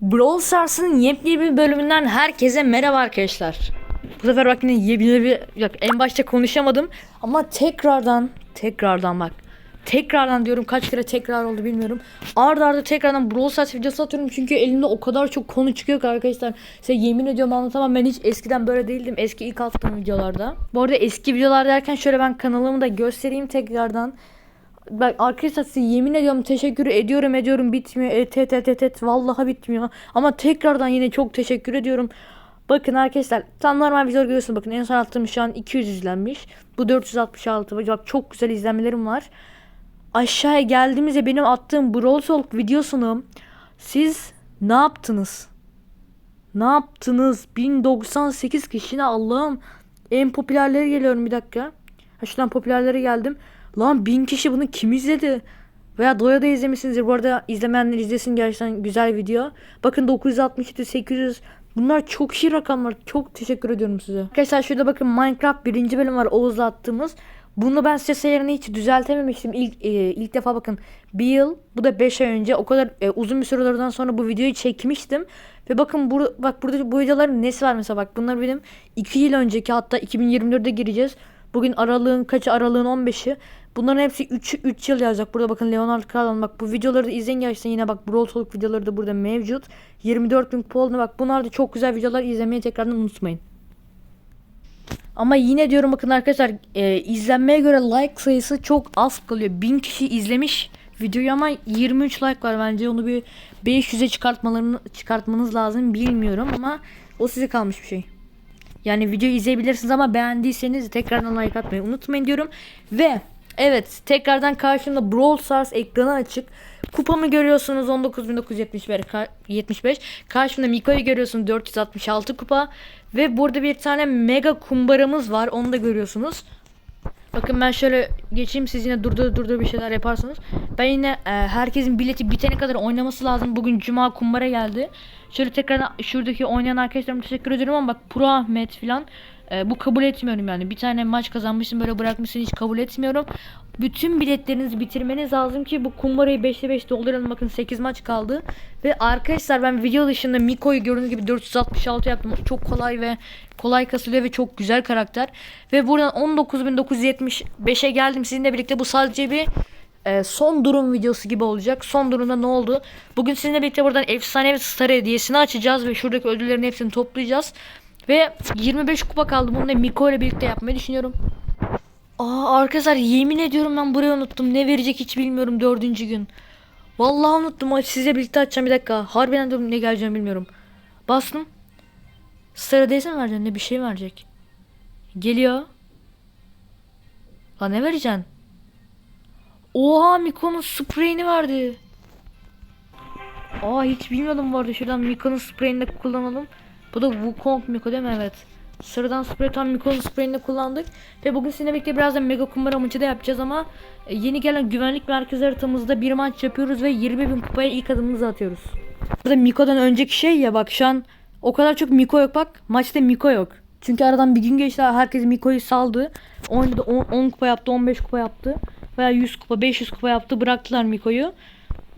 Brawl Stars'ın yepyeni bir bölümünden herkese merhaba arkadaşlar. Bu sefer bak yine yepyeni bir... Yok en başta konuşamadım ama tekrardan, tekrardan bak. Tekrardan diyorum kaç kere tekrar oldu bilmiyorum. Arda arda tekrardan Brawl Stars videosu atıyorum çünkü elimde o kadar çok konu çıkıyor ki arkadaşlar. Size yemin ediyorum anlatamam ben hiç eskiden böyle değildim. Eski ilk attığım videolarda. Bu arada eski videolar derken şöyle ben kanalımı da göstereyim tekrardan. Bak arkadaşlar size yemin ediyorum teşekkür ediyorum ediyorum bitmiyor. Et et et et et vallahi bitmiyor. Ama tekrardan yine çok teşekkür ediyorum. Bakın arkadaşlar tam normal video görüyorsunuz bakın en son attığım şu an 200 izlenmiş. Bu 466 bak çok güzel izlenmelerim var. Aşağıya geldiğimizde benim attığım Brawl Talk videosunu siz ne yaptınız? Ne yaptınız? 1098 kişine Allah'ım. En popülerleri geliyorum bir dakika. Ha şuradan popülerlere geldim. Lan 1000 kişi bunu kim izledi? Veya Doya da izlemişsinizdir. Bu arada izlemeyenler izlesin gerçekten güzel video. Bakın 967, 800 Bunlar çok iyi rakamlar. Çok teşekkür ediyorum size. Arkadaşlar şurada bakın Minecraft birinci bölüm var Oğuz'la attığımız. Bunu ben ses ayarını hiç düzeltememiştim. İlk, e, ilk defa bakın bir yıl bu da 5 ay önce o kadar e, uzun bir sürelerden sonra bu videoyu çekmiştim. Ve bakın bur bak burada bu videoların nesi var mesela bak bunlar benim 2 yıl önceki hatta 2024'de gireceğiz. Bugün aralığın kaçı aralığın 15'i. Bunların hepsi 3 3 yıl yazacak. Burada bakın Leonardo Carlon bak bu videoları da izleyin gerçekten yine bak Brawl Talk videoları da burada mevcut. 24 bin kupa oldu bak bunlar da çok güzel videolar izlemeyi tekrardan unutmayın. Ama yine diyorum bakın arkadaşlar e, izlenmeye göre like sayısı çok az kalıyor. 1000 kişi izlemiş videoyu ama 23 like var bence onu bir 500'e çıkartmalarını çıkartmanız lazım bilmiyorum ama o size kalmış bir şey. Yani videoyu izleyebilirsiniz ama beğendiyseniz tekrardan like atmayı unutmayın diyorum. Ve evet tekrardan karşımda Brawl Stars ekranı açık. Kupamı görüyorsunuz 19.975 ka- 75. Karşımda Miko'yu görüyorsunuz 466 kupa. Ve burada bir tane mega kumbaramız var onu da görüyorsunuz. Bakın ben şöyle geçeyim siz yine durdur durdur bir şeyler yaparsanız. Ben yine e, herkesin bileti bitene kadar oynaması lazım. Bugün cuma kumbara geldi. Şöyle tekrar şuradaki oynayan arkadaşlarıma teşekkür ediyorum ama bak Pro Ahmet falan e, bu kabul etmiyorum yani. Bir tane maç kazanmışsın böyle bırakmışsın hiç kabul etmiyorum. Bütün biletlerinizi bitirmeniz lazım ki bu kumbarayı 5'te 5 dolduralım. Bakın 8 maç kaldı. Ve arkadaşlar ben video dışında Miko'yu gördüğünüz gibi 466 yaptım. Çok kolay ve kolay kasılıyor ve çok güzel karakter. Ve buradan 19.975'e geldim sizinle birlikte. Bu sadece bir e, son durum videosu gibi olacak. Son durumda ne oldu? Bugün sizinle birlikte buradan efsanevi star hediyesini açacağız ve şuradaki ödüllerin hepsini toplayacağız. Ve 25 kupa kaldı. Bunu da Miko ile birlikte yapmayı düşünüyorum. Aa arkadaşlar yemin ediyorum ben burayı unuttum. Ne verecek hiç bilmiyorum dördüncü gün. Vallahi unuttum. Sizle birlikte açacağım bir dakika. Harbiden diyorum ne geleceğini bilmiyorum. Bastım. Star hediyesi mi vereceksin? Ne bir şey verecek? Geliyor. Lan ne vereceksin? Oha Miko'nun spreyini verdi. Aa hiç bilmiyordum bu arada. Şuradan Miko'nun spreyini de kullanalım. Bu da Wukong Miko değil mi? Evet. Sıradan sprey tam Miko'nun spreyini kullandık. Ve bugün sizinle birlikte birazdan Mega Kumbara maçı da yapacağız ama e, yeni gelen güvenlik merkezi haritamızda bir maç yapıyoruz ve 20 bin kupaya ilk adımımızı atıyoruz. Burada Miko'dan önceki şey ya bak şu an o kadar çok Miko yok bak. Maçta Miko yok. Çünkü aradan bir gün geçti herkes Miko'yu saldı. 10, 10, 10 kupa yaptı 15 kupa yaptı. Veya 100 kupa 500 kupa yaptı bıraktılar Miko'yu.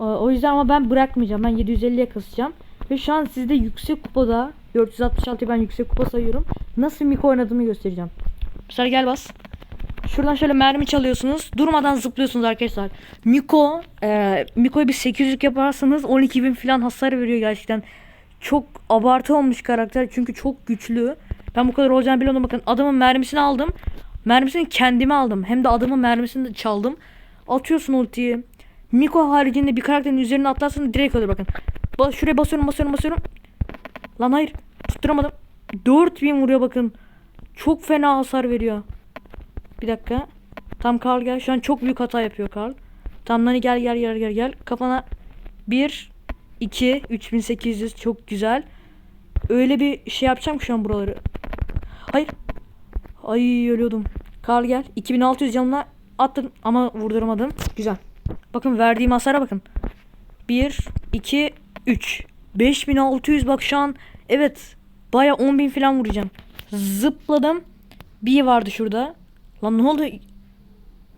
Ee, O yüzden ama ben bırakmayacağım. Ben 750'ye kasacağım. Ve şu an sizde yüksek kupada 466'yı ben yüksek kupa sayıyorum. Nasıl Miko oynadığımı göstereceğim. Mesela gel bas. Şuradan şöyle mermi çalıyorsunuz. Durmadan zıplıyorsunuz arkadaşlar. Miko, e, Miko'yu bir 800'lük yaparsanız 12.000 falan hasar veriyor gerçekten. Çok abartı olmuş karakter çünkü çok güçlü. Ben bu kadar olacağını biliyordum. Bakın adamın mermisini aldım. Mermisini kendime aldım. Hem de adamın mermisini de çaldım. Atıyorsun ultiyi. Miko haricinde bir karakterin üzerine atlarsan direkt ölür bakın. Bas, şuraya basıyorum basıyorum basıyorum. Lan hayır. Tutturamadım. 4000 vuruyor bakın. Çok fena hasar veriyor. Bir dakika. Tam Karl gel. Şu an çok büyük hata yapıyor Karl. Tam Nani gel gel gel gel gel. Kafana 1 2 3800 çok güzel. Öyle bir şey yapacağım ki şu an buraları. Hayır. Ay ölüyordum. Karl gel. 2600 canına attım ama vurduramadım. Güzel. Bakın verdiğim hasara bakın. 1 2 3 5600 bak şu an evet baya 10.000 falan vuracağım. Zıpladım. Bir vardı şurada. Lan ne oldu?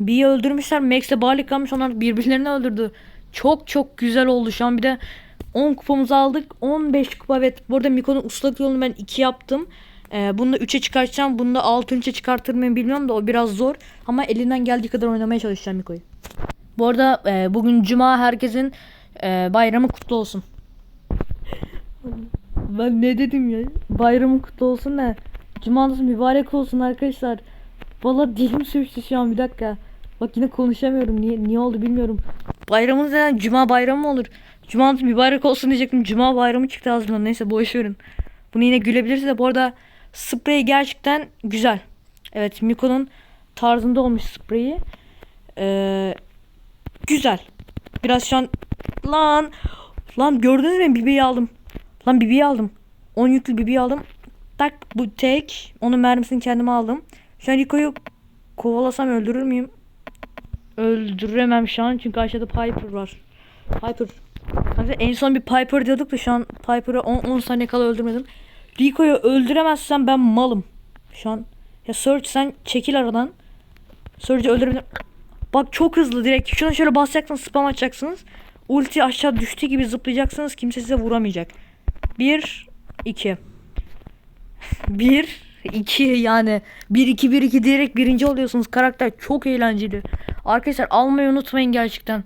Bir öldürmüşler. Max'le Barley kalmış. Onlar birbirlerini öldürdü. Çok çok güzel oldu şu an. Bir de 10 kupamızı aldık. 15 kupa evet. Bu arada Miko'nun ustalık yolunu ben 2 yaptım. Ee, bunu da 3'e çıkartacağım. Bunu da 6. 3'e çıkartır mıyım bilmiyorum da o biraz zor. Ama elinden geldiği kadar oynamaya çalışacağım Miko'yu. Bu arada e, bugün Cuma herkesin e, bayramı kutlu olsun. Ben ne dedim ya? Bayramı kutlu olsun ne? Cumanız mübarek olsun arkadaşlar. Valla dilim sürçtü şu an bir dakika. Bak yine konuşamıyorum. Niye niye oldu bilmiyorum. Bayramınız neden? Cuma bayramı mı olur? Cumanız mübarek olsun diyecektim. Cuma bayramı çıktı ağzımdan. Neyse boş. Bunu yine gülebilirsiniz de bu arada sprey gerçekten güzel. Evet Miko'nun tarzında olmuş spreyi. Ee, güzel. Biraz şu an lan lan gördünüz mü Bibi'yi aldım. Lan Bibi'yi aldım. 10 yüklü Bibi'yi aldım. Tak bu tek. Onun mermisini kendime aldım. Şu an Rico'yu kovalasam öldürür müyüm? Öldüremem şu an çünkü aşağıda Piper var. Piper. Kanka en son bir Piper diyorduk da şu an Piper'ı 10, 10 saniye kala öldürmedim. Rico'yu öldüremezsem ben malım. Şu an ya Surge sen çekil aradan. Surge'ı öldürebilirim. Bak çok hızlı direkt. Şuna şöyle basacaksınız spam atacaksınız. Ulti aşağı düştüğü gibi zıplayacaksınız. Kimse size vuramayacak. 1 2 1 2 yani 1 2 1 2 diyerek birinci oluyorsunuz. Karakter çok eğlenceli. Arkadaşlar almayı unutmayın gerçekten.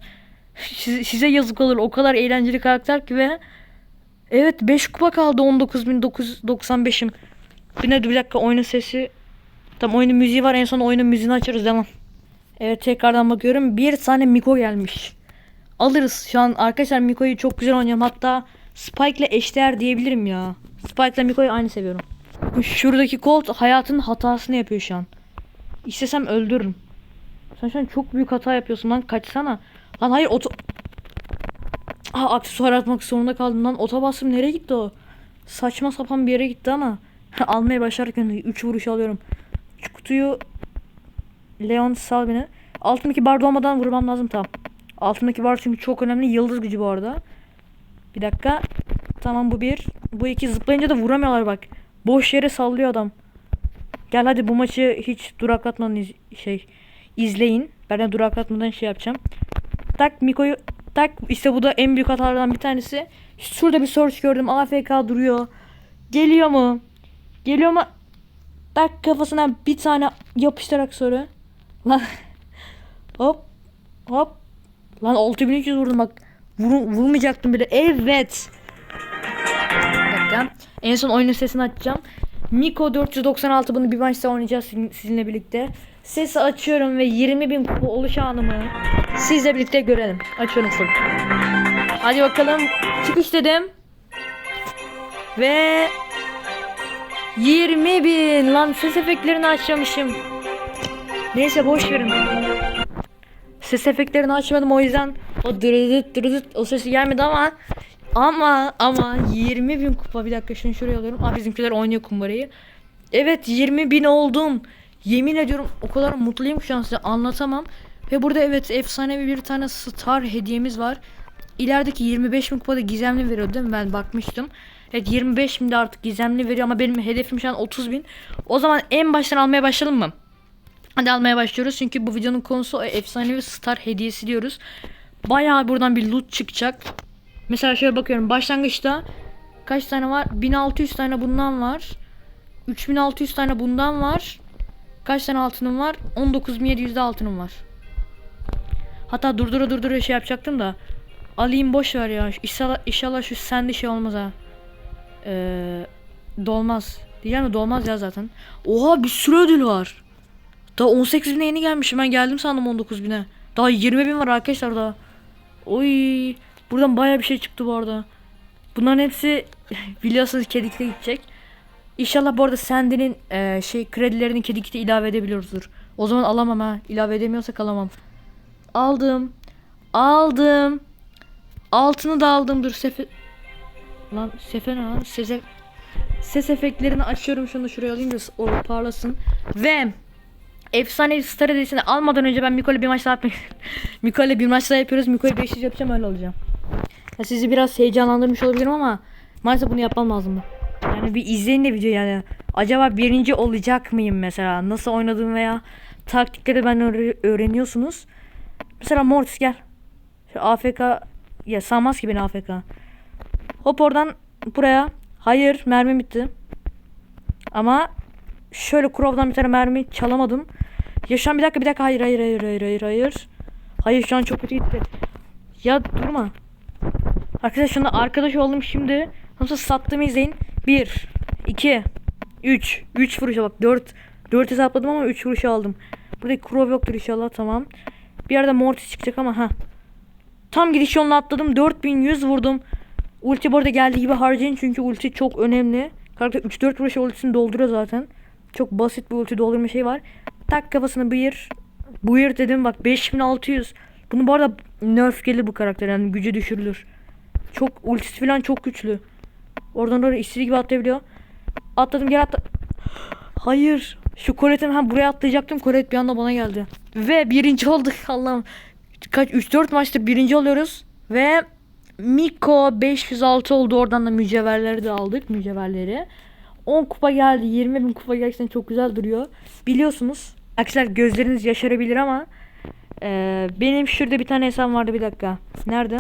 Size, size yazık olur. O kadar eğlenceli karakter ki ve Evet 5 kupa kaldı 19.995'im. Bir ne bir dakika oyunun sesi. Tam oyunun müziği var en son oyunun müziğini açarız devam. Evet tekrardan bakıyorum. Bir tane Miko gelmiş. Alırız. Şu an arkadaşlar Miko'yu çok güzel oynuyorum. Hatta Spike eşdeğer diyebilirim ya. Spike ile Miko'yu aynı seviyorum. Şuradaki Colt hayatın hatasını yapıyor şu an. İstesem öldürürüm. Sen şu an çok büyük hata yapıyorsun lan kaçsana. Lan hayır oto... Aa aksesuar atmak zorunda kaldım lan. Otobasım nereye gitti o? Saçma sapan bir yere gitti ama. Almaya başlarken 3 vuruş alıyorum. Şu kutuyu Leon sal beni. Altındaki bar olmadan vurmam lazım tamam. Altındaki bar çünkü çok önemli. Yıldız gücü bu arada. Bir dakika. Tamam bu bir. Bu iki zıplayınca da vuramıyorlar bak. Boş yere sallıyor adam. Gel hadi bu maçı hiç duraklatmadan iz- şey izleyin. Ben de duraklatmadan şey yapacağım. Tak Miko'yu tak işte bu da en büyük hatalardan bir tanesi. Şurada bir search gördüm. AFK duruyor. Geliyor mu? Geliyor mu? Tak kafasına bir tane yapıştırarak soru. Lan hop hop lan 6300 vurdum bak. Vur, vurmayacaktım bile. Evet. Dakika. En son oyunun sesini açacağım. Miko 496 bunu bir maçta oynayacağız sizin- sizinle birlikte. Sesi açıyorum ve 20.000 kupa oluşanımı sizle birlikte görelim. Açıyorum full. Hadi bakalım. Çıkış dedim. Ve 20 bin lan ses efektlerini açmamışım. Neyse boş verin. Ses efektlerini açmadım o yüzden o dırıdıt dırıdıt o sesi gelmedi ama ama ama 20 bin kupa bir dakika şunu şuraya alıyorum. Aa bizimkiler oynuyor kumbarayı. Evet 20 bin oldum. Yemin ediyorum o kadar mutluyum ki şu an size anlatamam. Ve burada evet efsanevi bir tane star hediyemiz var. İlerideki 25 bin kupada gizemli veriyor değil mi? Ben bakmıştım. Evet 25 bin de artık gizemli veriyor ama benim hedefim şu an 30 bin. O zaman en baştan almaya başlayalım mı? Hadi almaya başlıyoruz çünkü bu videonun konusu efsanevi star hediyesi diyoruz. Bayağı buradan bir loot çıkacak. Mesela şöyle bakıyorum başlangıçta kaç tane var? 1600 tane bundan var. 3600 tane bundan var. Kaç tane altınım var? 19700'de altınım var. Hatta durdura durdura şey yapacaktım da. Alayım boş ver ya. İnşallah, inşallah şu sende şey olmaz ha. Ee, dolmaz. Diyeceğim mi dolmaz ya zaten. Oha bir sürü ödül var. Daha 18 bine yeni gelmişim. Ben geldim sandım 19 bine. Daha 20 bin var arkadaşlar daha. Oy. Buradan baya bir şey çıktı bu arada. Bunların hepsi biliyorsunuz kedikte gidecek. İnşallah bu arada Sandy'nin e, şey kredilerini kedikte ilave edebiliyoruzdur. O zaman alamam ha. İlave edemiyorsak alamam. Aldım. Aldım. Altını da aldım. Dur sefe... Lan sefe ne lan? Ses, ses efektlerini açıyorum. Şunu şuraya alayım da parlasın. Ve efsane star hediyesini almadan önce ben Miko'yla bir maç daha yapmak Miko'yla bir maç daha yapıyoruz. Miko'yu 500 yapacağım öyle olacağım. Ya sizi biraz heyecanlandırmış olabilirim ama maalesef bunu yapmam lazım. Yani bir izleyin de video yani. Acaba birinci olacak mıyım mesela? Nasıl oynadığım veya taktikleri ben öğre- öğreniyorsunuz. Mesela Mortis gel. Şu AFK ya sanmaz ki beni AFK. Hop oradan buraya. Hayır mermi bitti. Ama şöyle Crow'dan bir tane mermi çalamadım. Ya şu an bir dakika bir dakika hayır hayır hayır hayır hayır hayır. Hayır şu an çok kötü gitti. Ya durma. Arkadaşlar şunda arkadaş oldum şimdi. Nasıl sattığımı izleyin. 1 2 3 3 vuruşa bak 4 4 hesapladım ama 3 vuruşa aldım. Burada Crow yoktur inşallah tamam. Bir yerde Mortis çıkacak ama ha. Tam gidiş yoluna atladım 4100 vurdum. Ulti bu arada geldiği gibi harcayın çünkü ulti çok önemli. Karakter 3-4 vuruş ultisini dolduruyor zaten. Çok basit bir ulti doldurma şey var. Tak kafasını buyur. Buyur dedim bak 5600. Bunu bu arada nerf gelir bu karakter yani gücü düşürülür. Çok ultisi falan çok güçlü. Oradan oraya istediği gibi atlayabiliyor. Atladım geri atla. Hayır. Şu koletim ha buraya atlayacaktım. Kolet bir anda bana geldi. Ve birinci olduk Allah'ım. Kaç 3-4 maçtır birinci oluyoruz. Ve Miko 506 oldu. Oradan da mücevherleri de aldık. Mücevherleri. 10 kupa geldi. 20 bin kupa gerçekten çok güzel duruyor. Biliyorsunuz. Arkadaşlar gözleriniz yaşarabilir ama eee, benim şurada bir tane hesabım vardı bir dakika. Nerede?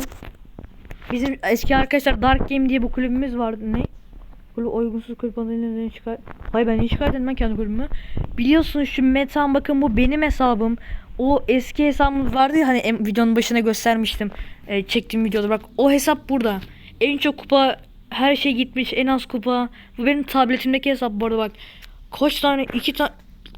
Bizim eski arkadaşlar Dark Game diye bu kulübümüz vardı. Ne? Kulüp uygunsuz kulüp adını çıkar. Hayır ben niye çıkart etmem kendi kulübümü. Biliyorsunuz şu metan bakın bu benim hesabım. O eski hesabımız vardı ya hani videonun başına göstermiştim. E, çektiğim videoda bak o hesap burada. En çok kupa her şey gitmiş en az kupa. Bu benim tabletimdeki hesap bu arada bak. Kaç tane iki tane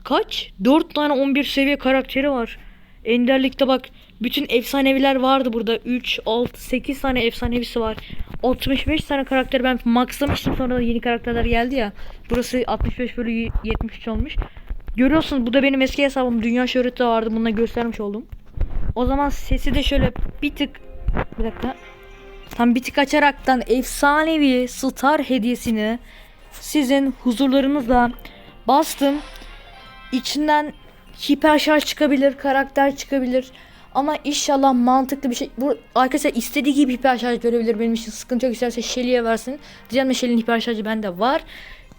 kaç? Dört tane 11 seviye karakteri var. Enderlikte bak bütün efsaneviler vardı burada. 3, 6, 8 tane efsanevisi var. 65 tane karakter ben maxlamıştım sonra da yeni karakterler geldi ya. Burası 65 bölü 73 olmuş. Görüyorsunuz bu da benim eski hesabım. Dünya şöhreti vardı. Bununla göstermiş oldum. O zaman sesi de şöyle bir tık bir dakika. Tam bir tık açaraktan efsanevi star hediyesini sizin huzurlarınızla bastım. İçinden hiper şarj çıkabilir, karakter çıkabilir. Ama inşallah mantıklı bir şey. Bu arkadaşlar istediği gibi hiper şarj verebilir benim için. Sıkıntı yok isterse Shelly'e versin. Diyeceğim de Shelly'nin hiper şarjı bende var.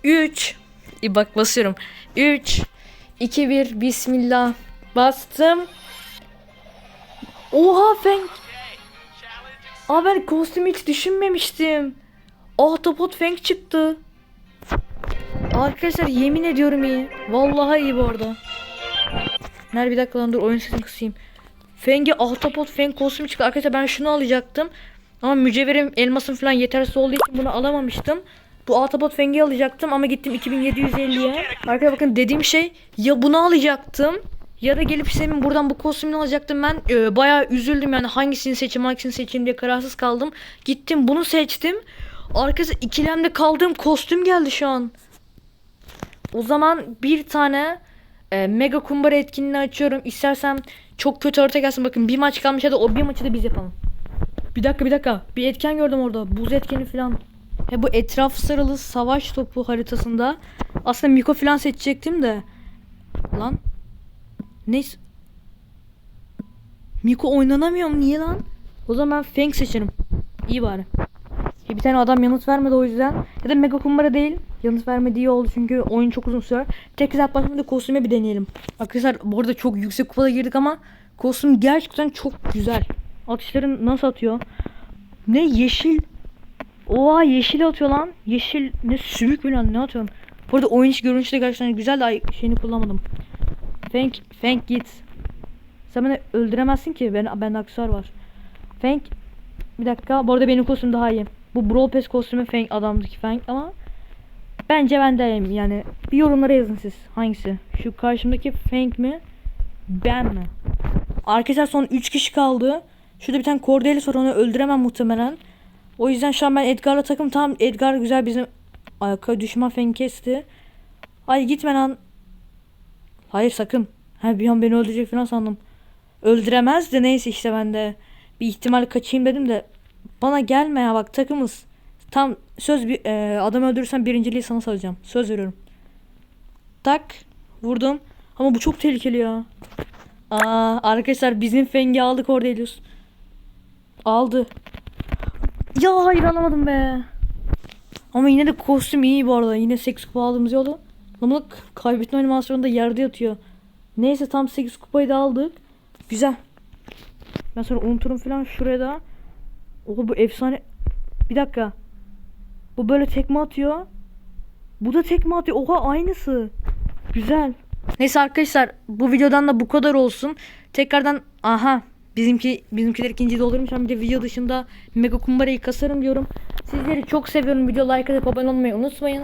3 İyi bak basıyorum. 3 2 1 Bismillah. Bastım. Oha Feng. Aa ben kostümü hiç düşünmemiştim. Ahtapot Feng çıktı. Arkadaşlar yemin ediyorum iyi. Vallahi iyi bu arada. Nerede bir dakika lan dur oyun sesini kısayım. Feng'e ahtapot Feng kostümü çıktı. Arkadaşlar ben şunu alacaktım. Ama mücevherim elmasım falan yetersiz olduğu için bunu alamamıştım. Bu ahtapot Feng'i alacaktım ama gittim 2750'ye. Arkadaşlar bakın dediğim şey ya bunu alacaktım ya da gelip senin buradan bu kostümünü alacaktım ben. Ee, bayağı üzüldüm yani hangisini seçeyim hangisini seçeyim diye kararsız kaldım. Gittim bunu seçtim. Arkadaşlar ikilemde kaldığım kostüm geldi şu an. O zaman bir tane e, mega kumbara etkinliğini açıyorum. İstersem çok kötü harita gelsin. Bakın bir maç kalmış ya da o bir maçı da biz yapalım. Bir dakika bir dakika. Bir etken gördüm orada. Buz etkeni falan. He bu etraf sarılı savaş topu haritasında. Aslında Miko falan seçecektim de. Lan. Neyse. Miko oynanamıyor mu? Niye lan? O zaman ben Feng seçerim. İyi bari. Bir tane adam yanıt vermedi o yüzden. Ya da mega kumbara değil. Yanıt vermediği oldu çünkü oyun çok uzun sürer. Tek hesap başında kostüme bir deneyelim. Arkadaşlar bu arada çok yüksek kupada girdik ama kostüm gerçekten çok güzel. Atışların nasıl atıyor? Ne yeşil. Oha yeşil atıyor lan. Yeşil ne sümük mü lan ne atıyorsun? Bu arada oyun içi görünüşü de gerçekten güzel de şeyini kullanmadım. Fenk, Fenk git. Sen beni öldüremezsin ki. Ben, bende aksesuar var. Fenk. Bir dakika. Bu arada benim kostüm daha iyi. Bu Brawl Pass kostümü Fenk adamdaki Fenk ama bence ben de yani bir yorumlara yazın siz hangisi? Şu karşımdaki Fenk mi? Ben mi? Arkadaşlar son 3 kişi kaldı. Şurada bir tane Cordelis var onu öldüremem muhtemelen. O yüzden şu an ben Edgar'la takım tam Edgar güzel bizim Arka düşman Fenk kesti. Ay gitme lan. Hayır sakın. Ha bir an beni öldürecek falan sandım. Öldüremez de neyse işte ben de bir ihtimal kaçayım dedim de bana gelme ya bak takımız. Tam söz bir e, adam öldürürsen birinciliği sana salacağım. Söz veriyorum. Tak vurdum. Ama bu çok tehlikeli ya. Aa arkadaşlar bizim Feng'i aldık Cordelius. Aldı. Ya hayır alamadım be. Ama yine de kostüm iyi bu arada. Yine 8 kupa aldığımız yolu. Ama kaybetme animasyonunda yerde yatıyor. Neyse tam 8 kupayı da aldık. Güzel. Ben sonra unuturum falan şuraya da. Oha bu efsane. Bir dakika. Bu böyle tekme atıyor. Bu da tekme atıyor. Oha aynısı. Güzel. Neyse arkadaşlar bu videodan da bu kadar olsun. Tekrardan aha bizimki bizimkiler ikinci ama bir de video dışında mega kumbarayı kasarım diyorum. Sizleri çok seviyorum. Video like atıp abone olmayı unutmayın.